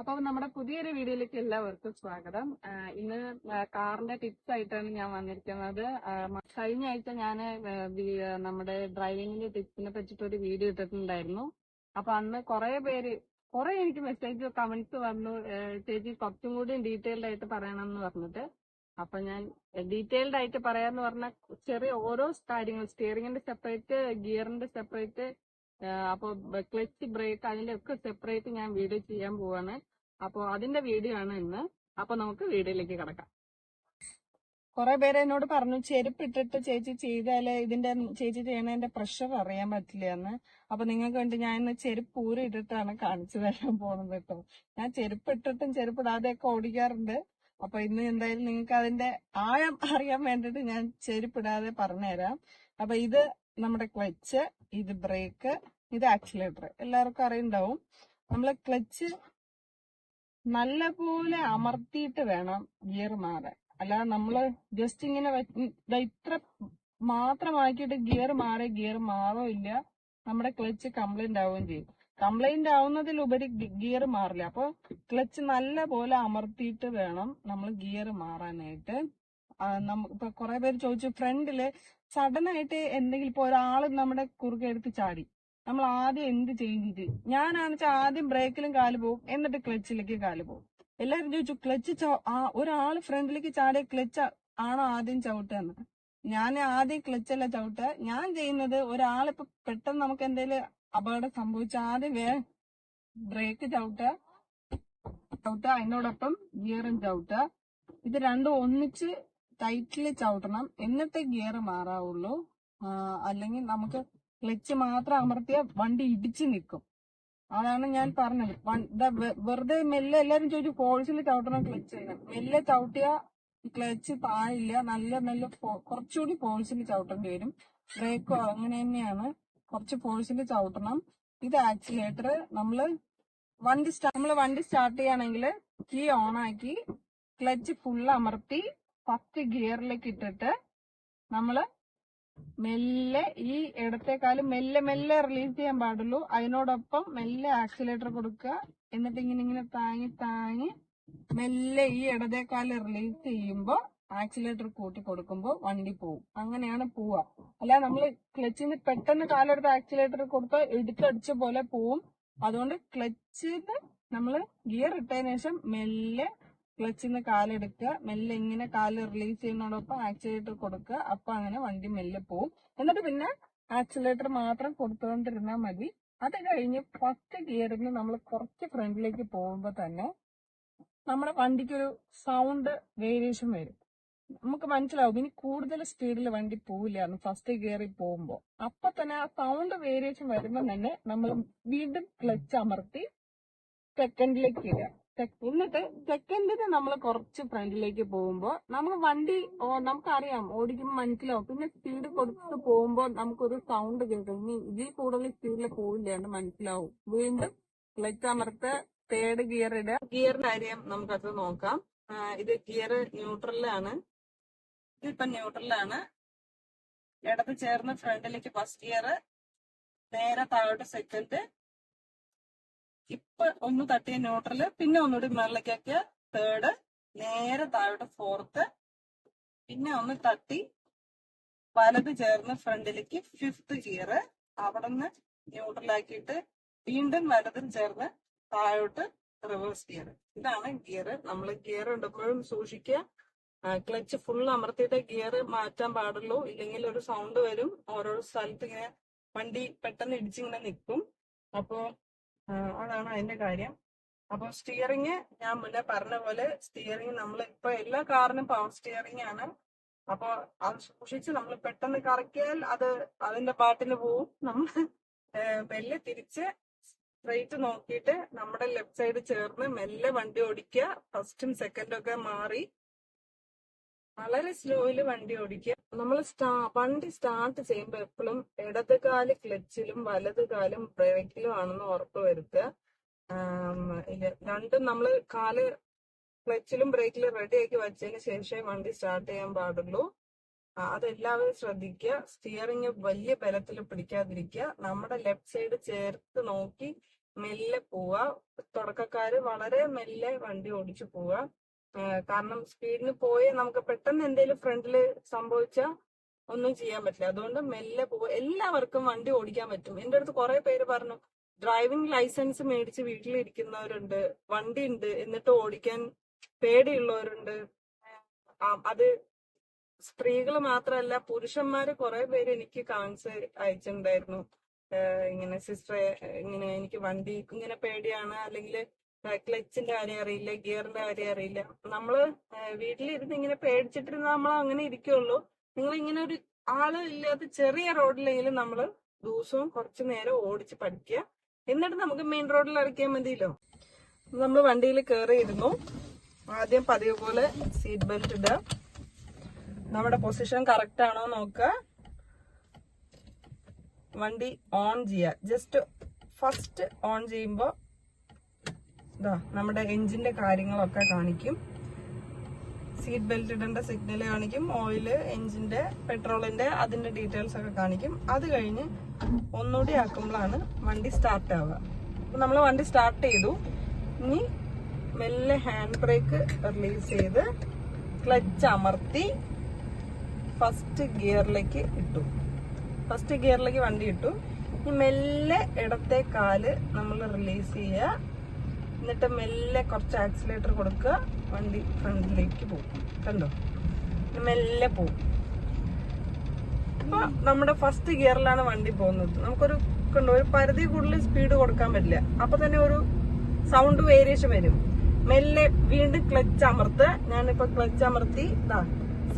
അപ്പൊ നമ്മുടെ പുതിയൊരു വീഡിയോയിലേക്ക് എല്ലാവർക്കും സ്വാഗതം. ഇന്ന് കാറിന്റെ ടിപ്സ് ആയിട്ടാണ് ഞാൻ വന്നിരിക്കുന്നത്. കഴിഞ്ഞ ആഴ്ച ഞാൻ നമ്മുടെ ഡ്രൈവിംഗിന്റെ ടിപ്സിനെ പറ്റിയിട്ട് ഒരു വീഡിയോ ഇട്ടിട്ടുണ്ടായിരുന്നു. അപ്പൊ അന്ന് കുറെ പേര് കുറെ എനിക്ക് മെസ്സേജ് കമന്റ്സ് വന്നു. ചേച്ചി കുറച്ചും കൂടി ഡീറ്റെയിൽഡ് ആയിട്ട് പറയണം എന്ന് പറഞ്ഞിട്ട്. അപ്പൊ ഞാൻ ഡീറ്റെയിൽഡ് ആയിട്ട് പറയാന്ന് പറഞ്ഞാൽ ചെറിയ ഓരോ കാര്യങ്ങൾ സ്റ്റിയറിംഗിന്റെ സെപ്പറേറ്റ് ഗിയറിന്റെ സെപ്പറേറ്റ് അപ്പൊ ക്ലച്ച് ബ്രേക്ക് അതിന്റെ ഒക്കെ സെപ്പറേറ്റ് ഞാൻ വീഡിയോ ചെയ്യാൻ പോവാണ്. അപ്പൊ അതിന്റെ വീഡിയോ ആണ് ഇന്ന്. അപ്പൊ നമുക്ക് വീഡിയോയിലേക്ക് കിടക്കാം. കുറെ പേര് എന്നോട് പറഞ്ഞു ചെരുപ്പ് ഇട്ടിട്ട് ചേച്ചി ചെയ്താൽ ഇതിന്റെ ചേച്ചി ചെയ്യണതിന്റെ പ്രഷർ അറിയാൻ പറ്റില്ല എന്ന്. അപ്പൊ നിങ്ങൾക്ക് വേണ്ടി ഞാൻ ഇന്ന് ചെരുപ്പ് ഊരി ഇട്ടിട്ടാണ് കാണിച്ചു തരാൻ പോകുന്നത് കേട്ടോ. ഞാൻ ചെരുപ്പ് ഇട്ടിട്ടും ചെരുപ്പ് ഇടാതെയൊക്കെ ഓടിക്കാറുണ്ട്. അപ്പൊ ഇന്ന് എന്തായാലും നിങ്ങൾക്ക് അതിന്റെ ആഴം അറിയാൻ വേണ്ടിട്ട് ഞാൻ ചെരുപ്പ് ഇടാതെ പറഞ്ഞുതരാം. അപ്പൊ ഇത് നമ്മുടെ ക്ലച്ച് ഇത് ബ്രേക്ക് ഇത് ആക്സിലേറ്റർ. എല്ലാവർക്കും അറിയുണ്ടാവും നമ്മൾ ക്ലച്ച് നല്ലപോലെ അമർത്തിയിട്ട് വേണം ഗിയർ മാറാൻ. അല്ലാതെ നമ്മൾ ജസ്റ്റ് ഇങ്ങനെ ഇത്ര മാത്രമാക്കിയിട്ട് ഗിയർ മാറി ഗിയർ മാറോ ഇല്ല. നമ്മുടെ ക്ലച്ച് കംപ്ലൈന്റ് ആവുകയും ചെയ്യും. കംപ്ലൈന്റ് ആവുന്നതിലുപരി ഗിയർ മാറില്ല. അപ്പൊ ക്ലച്ച് നല്ല പോലെ അമർത്തിയിട്ട് വേണം നമ്മൾ ഗിയർ മാറാനായിട്ട്. ഇപ്പൊ കുറെ പേര് ചോദിച്ചു ഫ്രണ്ടിൽ സഡൻ ആയിട്ട് എന്തെങ്കിലും ഇപ്പൊ ഒരാൾ നമ്മുടെ കുറുകെ എടുത്ത് ചാടി. നമ്മൾ ആദ്യം എന്ത് ചെയ്തിട്ട് ഞാനാണെന്ന് വെച്ചാൽ ആദ്യം ബ്രേക്കിലും കാൽ പോകും എന്നിട്ട് ക്ലച്ചിലേക്ക് കാൽ പോകും എല്ലാവരും ചോദിച്ചു ക്ലച്ച് ആ ഒരാൾ ഫ്രണ്ടിലേക്ക് ചാടിയ ക്ലച്ച് ആണോ ആദ്യം ചവിട്ടുകയെന്ന് ഞാൻ ആദ്യം ക്ലച്ചല്ല അല്ല ചവിട്ടുക. ഞാൻ ചെയ്യുന്നത് ഒരാളിപ്പോ പെട്ടെന്ന് നമുക്ക് എന്തെങ്കിലും അപകടം സംഭവിച്ച ആദ്യം വേ ബ്രേക്ക് ചവിട്ടുക. ചവിട്ടുക അതിനോടൊപ്പം ഗിയറും ചവിട്ടുക. ഇത് രണ്ടും ഒന്നിച്ച് ടൈറ്റിൽ ചവിട്ടണം. എന്നിട്ട് ഗിയർ മാറാവുള്ളൂ. അല്ലെങ്കിൽ നമുക്ക് ക്ലച്ച് മാത്രം അമർത്തിയ വണ്ടി ഇടിച്ചു നിൽക്കും അതാണ് ഞാൻ പറഞ്ഞത്. വെറുതെ മെല്ലെ എല്ലാരും ചോദിച്ചു ഫോഴ്സിൽ ചവിട്ടണം ക്ലച്ച് ചെയ്യണം മെല്ലെ ചവിട്ടിയ ക്ലച്ച് താഴില്ല. നല്ല നല്ല കുറച്ചുകൂടി ഫോഴ്സിൽ ചവിട്ടേണ്ടി വരും. ബ്രേക്കോ അങ്ങനെ തന്നെയാണ്. കുറച്ച് ഫോഴ്സിൽ ചവിട്ടണം. ഇത് ആക്സിലേറ്റർ നമ്മൾ വണ്ടി നമ്മൾ വണ്ടി സ്റ്റാർട്ട് ചെയ്യുകയാണെങ്കിൽ കീ ഓൺ ആക്കി ക്ലച്ച് ഫുൾ അമർത്തി ഫസ്റ്റ് ഗിയറിലേക്ക് ഇട്ടിട്ട് നമ്മൾ മെല്ലെ ഈ ഇടത്തേക്കാളും മെല്ലെ മെല്ലെ റിലീസ് ചെയ്യാൻ പാടുള്ളൂ. അതിനോടൊപ്പം മെല്ലെ ആക്സിലേറ്റർ കൊടുക്കുക. എന്നിട്ട് ഇങ്ങനെ ഇങ്ങനെ താങ്ങി താങ്ങി മെല്ലെ ഈ ഇടതേക്കാൽ റിലീസ് ചെയ്യുമ്പോൾ ആക്സിലേറ്റർ കൂട്ടി കൊടുക്കുമ്പോൾ വണ്ടി പോവും. അങ്ങനെയാണ് പോവുക. അല്ല നമ്മൾ ക്ലച്ചിന് പെട്ടെന്ന് കാലെടുത്ത് ആക്സിലേറ്റർ കൊടുത്താൽ എടുത്തടിച്ച പോലെ പോവും. അതുകൊണ്ട് ക്ലച്ചിന് നമ്മൾ ഗിയർ ഇട്ടതിന് ശേഷം മെല്ലെ ക്ലച്ചിന്ന് കാലെടുക്കുക. മെല്ലെ ഇങ്ങനെ കാൽ റിലീസ് ചെയ്യുന്നതോടൊപ്പം ആക്സിലേറ്റർ കൊടുക്കുക. അപ്പൊ അങ്ങനെ വണ്ടി മെല്ലെ പോവും. എന്നിട്ട് പിന്നെ ആക്സിലേറ്റർ മാത്രം കൊടുത്തുകൊണ്ടിരുന്നാൽ മതി. അത് കഴിഞ്ഞ് ഫസ്റ്റ് ഗിയറിൽ നമ്മൾ കുറച്ച് ഫ്രണ്ടിലേക്ക് പോകുമ്പോൾ തന്നെ നമ്മുടെ വണ്ടിക്കൊരു സൗണ്ട് വേരിയേഷൻ വരും. നമുക്ക് മനസ്സിലാവും. ഇനി കൂടുതൽ സ്പീഡിൽ വണ്ടി പോവില്ല ഫസ്റ്റ് ഗിയറിൽ പോകുമ്പോൾ അപ്പൊ തന്നെ ആ സൗണ്ട് വേരിയേഷൻ വരുമ്പോൾ തന്നെ നമ്മൾ വീണ്ടും ക്ലച്ച് അമർത്തി സെക്കൻഡിലേക്ക് ഇടുക. എന്നിട്ട് സെക്കൻഡിന് നമ്മൾ കുറച്ച് ഫ്രണ്ടിലേക്ക് പോകുമ്പോൾ നമ്മൾ വണ്ടി നമുക്കറിയാം ഓടിക്കുമ്പോൾ മനസ്സിലാവും. പിന്നെ സ്പീഡ് കൊടുത്ത് പോകുമ്പോൾ നമുക്കൊരു സൗണ്ട് കേൾക്കും. ഇനി ഇതിൽ കൂടുതൽ സ്പീഡിൽ പോവില്ല എന്ന് മനസ്സിലാവും. വീണ്ടും ക്ലച്ച് അമർത്ത് തേർഡ് ഗിയർ ഇടുക. ഗിയറിന്റെ കാര്യം നമുക്കത് നോക്കാം. ഇത് ഗിയർ ന്യൂട്രലിലാണ് ഇതിപ്പോ ന്യൂട്രലാണ് ഇടത് ചേർന്ന് ഫ്രണ്ടിലേക്ക് ഫസ്റ്റ് ഗിയർ നേരെ താഴോട്ട് സെക്കൻഡ് ഇപ്പൊ ഒന്ന് തട്ടിയ ന്യൂട്രൽ പിന്നെ ഒന്നുകൂടി മേളിലേക്കൊക്കെ തേർഡ് നേരെ താഴോട്ട് ഫോർത്ത് പിന്നെ ഒന്ന് തട്ടി വലത് ചേർന്ന് ഫ്രണ്ടിലേക്ക് ഫിഫ്ത്ത് ഗിയർ അവിടെ നിന്ന് ന്യൂട്രലാക്കിയിട്ട് വീണ്ടും വലതും ചേർന്ന് താഴോട്ട് റിവേഴ്സ് ഗിയർ ഇതാണ് ഗിയർ നമ്മൾ ഗിയർ ഇടുമ്പോഴും സൂക്ഷിക്കുക. ക്ലച്ച് ഫുൾ അമർത്തിയിട്ട് ഗിയർ മാറ്റാൻ പാടുള്ളൂ. ഇല്ലെങ്കിൽ ഒരു സൗണ്ട് വരും. ഓരോ സ്ഥലത്ത് ഇങ്ങനെ വണ്ടി പെട്ടെന്ന് ഇടിച്ചിങ്ങനെ നിൽക്കും. അപ്പോ ആ, അതാണ് അതിന്റെ കാര്യം. അപ്പൊ സ്റ്റിയറിങ് ഞാൻ മുന്നേ പറഞ്ഞ പോലെ സ്റ്റിയറിങ് നമ്മൾ ഇപ്പൊ എല്ലാ കാറിനും പവർ സ്റ്റിയറിങ് ആണ്. അപ്പൊ അത് സൂക്ഷിച്ച് നമ്മൾ പെട്ടെന്ന് കറക്കിയാൽ അത് അതിന്റെ പാട്ടിന് പോവും. നമ്മൾ മെല്ലെ തിരിച്ച് സ്ട്രെയിറ്റ് നോക്കിയിട്ട് നമ്മുടെ ലെഫ്റ്റ് സൈഡ് ചേർന്ന് മെല്ലെ വണ്ടി ഓടിക്കുക. ഫസ്റ്റും സെക്കൻഡും ഒക്കെ മാറി വളരെ സ്ലോയിൽ വണ്ടി ഓടിക്കുക നമ്മൾ സ്റ്റാ വണ്ടി സ്റ്റാർട്ട് ചെയ്യുമ്പോൾ എപ്പോഴും ഇടത് കാൽ ക്ലച്ചിലും വലത് കാലും ബ്രേക്കിലും ആണെന്ന് ഉറപ്പ് വരുത്തുക രണ്ടും നമ്മൾ കാൽ ക്ലച്ചിലും ബ്രേക്കിലും റെഡി ആക്കി വെച്ചതിന് ശേഷമേ വണ്ടി സ്റ്റാർട്ട് ചെയ്യാൻ പാടുള്ളൂ. അതെല്ലാവരും ശ്രദ്ധിക്കുക. സ്റ്റിയറിംഗ് വലിയ ബലത്തിൽ പിടിക്കാതിരിക്കുക. നമ്മുടെ ലെഫ്റ്റ് സൈഡ് ചേർത്ത് നോക്കി മെല്ലെ പോവുക. തുടക്കക്കാര് വളരെ മെല്ലെ വണ്ടി ഓടിച്ചു പോവാ ആ, കാരണം സ്പീഡിന് പോയി നമുക്ക് പെട്ടെന്ന് എന്തെങ്കിലും ഫ്രണ്ടിൽ സംഭവിച്ച ഒന്നും ചെയ്യാൻ പറ്റില്ല. അതുകൊണ്ട് മെല്ലെ പോവുക. എല്ലാവർക്കും വണ്ടി ഓടിക്കാൻ പറ്റും. എന്റെ അടുത്ത് കുറെ പേര് പറഞ്ഞു ഡ്രൈവിംഗ് ലൈസൻസ് മേടിച്ച് വീട്ടിലിരിക്കുന്നവരുണ്ട്. വണ്ടി ഉണ്ട് എന്നിട്ട് ഓടിക്കാൻ പേടിയുള്ളവരുണ്ട്. അത് സ്ത്രീകൾ മാത്രമല്ല പുരുഷന്മാര് കുറെ പേര് എനിക്ക് കാണിച്ച് അയച്ചിട്ടുണ്ടായിരുന്നു. ഇങ്ങനെ സിസ്റ്ററെ ഇങ്ങനെ എനിക്ക് വണ്ടി ഇങ്ങനെ പേടിയാണ്. അല്ലെങ്കിൽ ക്ലച്ചിന്റെ കാര്യം അറിയില്ല ഗിയറിന്റെ കാര്യം അറിയില്ല. നമ്മൾ വീട്ടിലിരുന്ന് ഇങ്ങനെ പേടിച്ചിട്ടിരുന്ന നമ്മൾ അങ്ങനെ ഇരിക്കുള്ളൂ. നിങ്ങൾ ഇങ്ങനെ ഒരു ആൾ ഇല്ലാത്ത ചെറിയ റോഡിലെങ്കിലും നമ്മൾ ദിവസവും കുറച്ചു നേരം ഓടിച്ച് പഠിക്കുക. എന്നിട്ട് നമുക്ക് മെയിൻ റോഡിൽ ഇറക്കിയാൽ മതിയല്ലോ. നമ്മൾ വണ്ടിയിൽ കയറിയിരുന്നു ആദ്യം പതിവ് പോലെ സീറ്റ് ബെൽറ്റ് ഇടുക. നമ്മുടെ പൊസിഷൻ കറക്റ്റ് ആണോ നോക്കുക. വണ്ടി ഓൺ ചെയ്യുക. ജസ്റ്റ് ഫസ്റ്റ് ഓൺ ചെയ്യുമ്പോൾ ഇതാ നമ്മുടെ എഞ്ചിന്റെ കാര്യങ്ങളൊക്കെ കാണിക്കും. സീറ്റ് ബെൽറ്റ് ഇടേണ്ട സിഗ്നൽ കാണിക്കും ഓയിൽ എഞ്ചിന്റെ പെട്രോളിന്റെ അതിന്റെ ഡീറ്റെയിൽസ് ഒക്കെ കാണിക്കും. അത് കഴിഞ്ഞ് ഒന്നുകൂടി ആക്കുമ്പോഴാണ് വണ്ടി സ്റ്റാർട്ട് ആവുക. അപ്പൊ നമ്മൾ വണ്ടി സ്റ്റാർട്ട് ചെയ്തു. ഇനി മെല്ലെ ഹാൻഡ് ബ്രേക്ക് റിലീസ് ചെയ്ത് ക്ലച്ച് അമർത്തി ഫസ്റ്റ് ഗിയറിലേക്ക് ഇട്ടു. ഫസ്റ്റ് ഗിയറിലേക്ക് വണ്ടി ഇട്ടു. ഇനി മെല്ലെ ഇടത്തെ കാൽ നമ്മൾ റിലീസ് ചെയ്യുക. എന്നിട്ട് മെല്ലെ കുറച്ച് ആക്സിലേറ്റർ കൊടുക്കുക. വണ്ടി ഫ്രണ്ടിലേക്ക് പോകും. കണ്ടോ? മെല്ലെ പോകും. അപ്പൊ നമ്മുടെ ഫസ്റ്റ് ഗിയറിലാണ് വണ്ടി പോകുന്നത്. നമുക്കൊരു കണ്ടോ ഒരു പരിധി കൂടുതൽ സ്പീഡ് കൊടുക്കാൻ പറ്റില്ല. അപ്പൊ തന്നെ ഒരു സൗണ്ട് വേരിയേഷൻ വരും. മെല്ലെ വീണ്ടും ക്ലച്ച് അമർത്ത്. ഞാനിപ്പോ ക്ലച്ച് അമർത്തി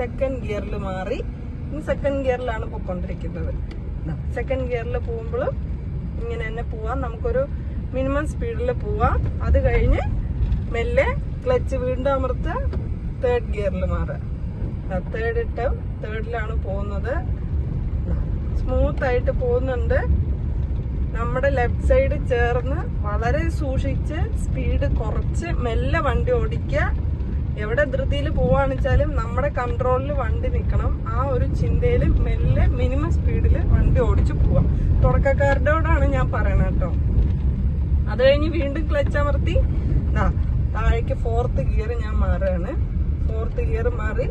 സെക്കൻഡ് ഗിയറിൽ മാറി. ഇനി സെക്കൻഡ് ഗിയറിലാണ് പൊയ്ക്കൊണ്ടിരിക്കുന്നത്. സെക്കൻഡ് ഗിയറിൽ പോകുമ്പോൾ ഇങ്ങനെ തന്നെ പോവാം. നമുക്കൊരു മിനിമം സ്പീഡിൽ പോവാം. അത് കഴിഞ്ഞ് മെല്ലെ ക്ലച്ച് വീണ്ടും അമർത്തുക തേർഡ് ഗിയറിൽ മാറുക തേർഡ് ഇട്ട് തേർഡിലാണ് പോകുന്നത്. സ്മൂത്ത് ആയിട്ട് പോകുന്നുണ്ട്. നമ്മുടെ ലെഫ്റ്റ് സൈഡ് ചേർന്ന് വളരെ സൂക്ഷിച്ച് സ്പീഡ് കുറച്ച് മെല്ലെ വണ്ടി ഓടിക്കുക. എവിടെ ധൃതിയിൽ പോവാണെച്ചാലും നമ്മുടെ കൺട്രോളിൽ വണ്ടി നിൽക്കണം ആ ഒരു ചിന്തയിൽ മെല്ലെ മിനിമം സ്പീഡിൽ വണ്ടി ഓടിച്ചു പോവാം. തുടക്കക്കാരുടെ ഞാൻ പറയണത് കേട്ടോ. അത് കഴിഞ്ഞ് വീണ്ടും ക്ലച്ച് അമർത്തി. ദാ താഴേക്ക് ഫോർത്ത് ഗിയർ ഞാൻ മാറുകയാണ്. ഫോർത്ത് ഗിയർ മാറി.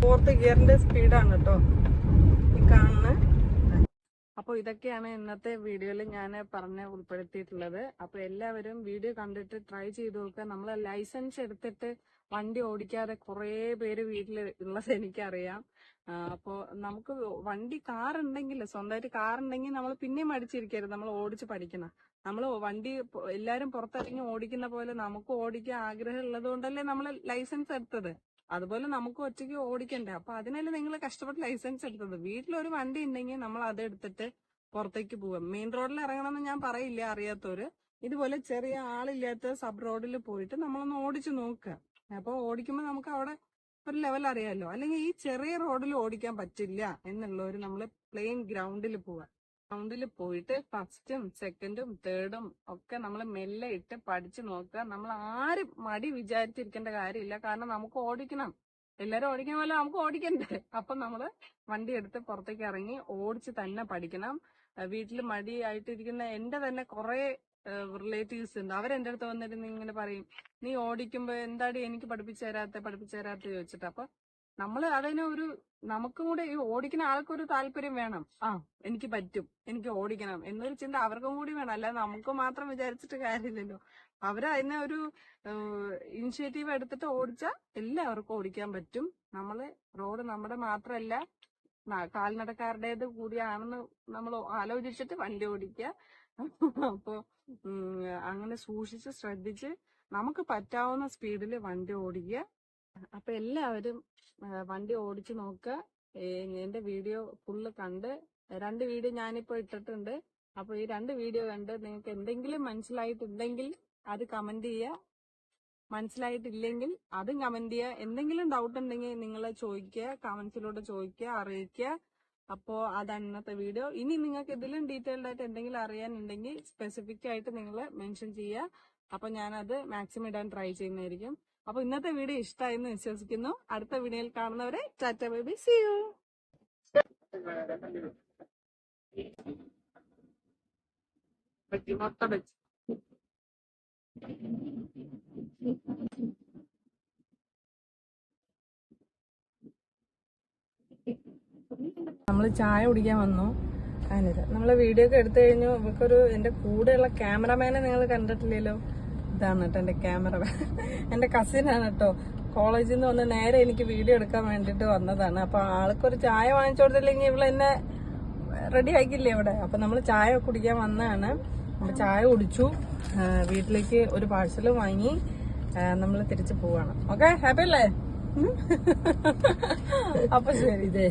ഫോർത്ത് ഗിയറിന്റെ സ്പീഡാണ് കേട്ടോ. ഈ കാണുന്നത് അപ്പോൾ ഇതൊക്കെയാണ് ഇന്നത്തെ വീഡിയോയിൽ ഞാൻ പറഞ്ഞ് ഉൾപ്പെടുത്തിയിട്ടുള്ളത്. അപ്പോൾ എല്ലാവരും വീഡിയോ കണ്ടിട്ട് ട്രൈ ചെയ്ത് നോക്കുക. നമ്മൾ ലൈസൻസ് എടുത്തിട്ട് വണ്ടി ഓടിക്കാതെ കുറേ പേര് വീട്ടിൽ ഉള്ളത് എനിക്കറിയാം. അപ്പോൾ നമുക്ക് വണ്ടി കാർ ഉണ്ടെങ്കിൽ സ്വന്തമായിട്ട് കാർ ഉണ്ടെങ്കിൽ നമ്മൾ പിന്നെയും മടിച്ചിരിക്കരുത്. നമ്മൾ ഓടിച്ച് പഠിക്കണം. നമ്മൾ വണ്ടി എല്ലാരും പുറത്തിറങ്ങി ഓടിക്കുന്ന പോലെ നമുക്ക് ഓടിക്കാൻ ആഗ്രഹം ഉള്ളത് കൊണ്ടല്ലേ നമ്മൾ ലൈസൻസ് എടുത്തത്. അതുപോലെ നമുക്ക് ഒറ്റയ്ക്ക് ഓടിക്കണ്ടേ. അപ്പൊ അതിനല്ലേ നിങ്ങൾ കഷ്ടപ്പെട്ട് ലൈസൻസ് എടുത്തത്. വീട്ടിലൊരു വണ്ടി ഉണ്ടെങ്കിൽ നമ്മൾ അത് എടുത്തിട്ട് പുറത്തേക്ക് പോവാം. മെയിൻ റോഡിൽ ഇറങ്ങണമെന്ന് ഞാൻ പറയില്ല അറിയാത്തവര് ഇതുപോലെ ചെറിയ ആളില്ലാത്ത സബ് റോഡിൽ പോയിട്ട് നമ്മളൊന്ന് ഓടിച്ചു നോക്കുക അപ്പൊ ഓടിക്കുമ്പോൾ നമുക്ക് അവിടെ ഒരു ലെവൽ അറിയാമല്ലോ അല്ലെങ്കിൽ ഈ ചെറിയ റോഡിൽ ഓടിക്കാൻ പറ്റില്ല എന്നുള്ള ഒരു നമ്മൾ പ്ലെയിൻ ഗ്രൗണ്ടിൽ പോവാ. ഗ്രൗണ്ടിൽ പോയിട്ട് ഫസ്റ്റും സെക്കൻഡും തേർഡും ഒക്കെ നമ്മൾ മെല്ലെ ഇട്ട് പഠിച്ചു നോക്കുക. നമ്മൾ ആരും മടി വിചാരിച്ചിരിക്കേണ്ട കാര്യമില്ല. കാരണം നമുക്ക് ഓടിക്കണം. എല്ലാരും ഓടിക്കാൻ പോലെ നമുക്ക് ഓടിക്കണ്ടേ? അപ്പൊ നമ്മൾ വണ്ടി എടുത്ത് പുറത്തേക്ക് ഇറങ്ങി ഓടിച്ച് തന്നെ പഠിക്കണം. വീട്ടിൽ മടിയായിട്ടിരിക്കുന്ന എന്റെ തന്നെ കുറെ റിലേറ്റീവ്സ് ഉണ്ട്. അവരെന്റെ അടുത്ത് വന്നിട്ട് ഇങ്ങനെ പറയും നീ ഓടിക്കുമ്പോ എന്താടി എനിക്ക് പഠിപ്പിച്ചു തരാത്ത പഠിപ്പിച്ചു തരാത്ത? ചോദിച്ചിട്ട്. അപ്പൊ നമ്മൾ അതിന് ഒരു നമുക്കും കൂടെ ഈ ഓടിക്കുന്ന ആൾക്കൊരു താല്പര്യം വേണം. ആ എനിക്ക് പറ്റും. എനിക്ക് ഓടിക്കണം. എന്നൊരു ചിന്ത അവർക്കും കൂടി വേണം. അല്ലാതെ നമുക്ക് മാത്രം വിചാരിച്ചിട്ട് കാര്യമില്ലല്ലോ. അവർ അതിനെ ഒരു ഇനിഷ്യേറ്റീവ് എടുത്തിട്ട് ഓടിച്ചാൽ എല്ലാവർക്കും ഓടിക്കാൻ പറ്റും. നമ്മൾ റോഡ് നമ്മുടെ മാത്രമല്ല കാൽനടക്കാരുടേത് കൂടിയാണെന്ന് നമ്മൾ ആലോചിച്ചിട്ട് വണ്ടി ഓടിക്കുക. അപ്പോ ഉം, അങ്ങനെ സൂക്ഷിച്ച് ശ്രദ്ധിച്ച് നമുക്ക് പറ്റാവുന്ന സ്പീഡിൽ വണ്ടി ഓടിക്കുക. അപ്പൊ എല്ലാവരും വണ്ടി ഓടിച്ചു നോക്കുക. എന്റെ വീഡിയോ ഫുള്ള് കണ്ട് രണ്ട് വീഡിയോ ഞാനിപ്പോ ഇട്ടിട്ടുണ്ട്. അപ്പൊ ഈ രണ്ട് വീഡിയോ കണ്ട് നിങ്ങൾക്ക് എന്തെങ്കിലും മനസ്സിലായിട്ടുണ്ടെങ്കിൽ അത് കമന്റ് ചെയ്യുക. മനസ്സിലായിട്ടില്ലെങ്കിൽ അതും കമന്റ് ചെയ്യുക. എന്തെങ്കിലും ഡൗട്ട് ഉണ്ടെങ്കിൽ നിങ്ങൾ ചോദിക്കുക കമന്റ്സിലൂടെ ചോദിക്കുക അറിയിക്കുക. അപ്പോ അതാണ് ഇന്നത്തെ വീഡിയോ. ഇനി നിങ്ങൾക്ക് ഇതിലും ഡീറ്റെയിൽഡ് ആയിട്ട് എന്തെങ്കിലും അറിയാനുണ്ടെങ്കിൽ സ്പെസിഫിക് ആയിട്ട് നിങ്ങൾ മെൻഷൻ ചെയ്യുക. അപ്പൊ ഞാനത് മാക്സിമം ഇടാൻ ട്രൈ ചെയ്യുന്നതായിരിക്കും. അപ്പൊ ഇന്നത്തെ വീഡിയോ ഇഷ്ടമായെന്ന് വിശ്വസിക്കുന്നു. അടുത്ത വീഡിയോയിൽ കാണുന്നവരെ tata baby see you bajji നമ്മൾ ചായ കുടിക്കാൻ വന്നു. അതിനിത് നമ്മൾ വീഡിയോ ഒക്കെ എടുത്തു കഴിഞ്ഞു. ഇവക്കൊരു എന്റെ കൂടെയുള്ള ക്യാമറമാനെ നിങ്ങൾ കണ്ടിട്ടില്ലല്ലോ? ഇതാണ് കേട്ടോ എന്റെ ക്യാമറമാൻ എന്റെ കസിനാണ് കേട്ടോ. കോളേജിൽ നിന്ന് വന്ന് നേരെ എനിക്ക് വീഡിയോ എടുക്കാൻ വേണ്ടിയിട്ട് വന്നതാണ്. അപ്പൊ ആൾക്കൊരു ചായ വാങ്ങിച്ചു കൊടുത്തില്ലെങ്കിൽ ഇവൾ എന്നെ റെഡി ആക്കില്ലേ ഇവിടെ? അപ്പൊ നമ്മൾ ചായ കുടിക്കാൻ വന്നതാണ്. അപ്പൊ ചായ കുടിച്ചു. വീട്ടിലേക്ക് ഒരു പാഴ്സൽ വാങ്ങി. നമ്മൾ തിരിച്ചു പോവാണ്. ഓക്കെ ഹാപ്പി അല്ലേ? അപ്പൊ ശരി. ഇത്.